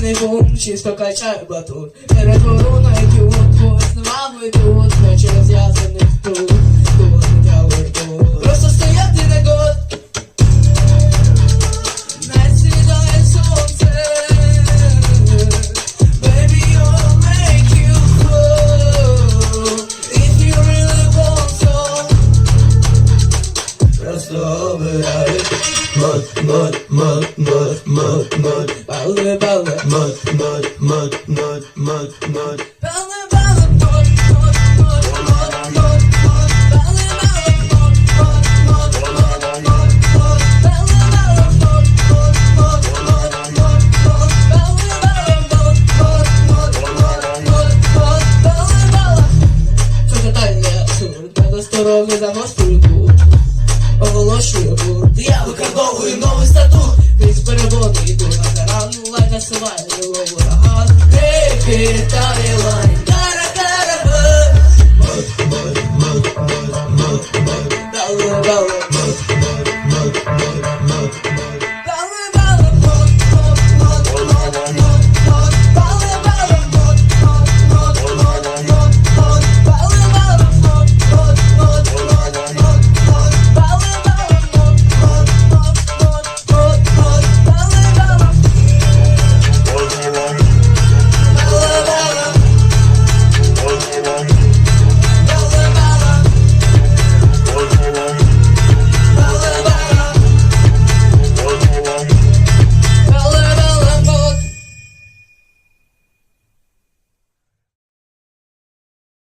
призначений бум, чисто качаю батут Перетвору на ідіот, нема ви тут Не через ясених Мод, мод, мод, мод, мод, мод Бале, бале, мод, мод, мод, мод, мод, мод Бале, бале, мод, мод, мод, мод, мод, мод Бале, бале, мод, мод, мод, мод, мод, мод бале Це тотальний абсурд Бездоровий загострюю тут Oh, oh, oh.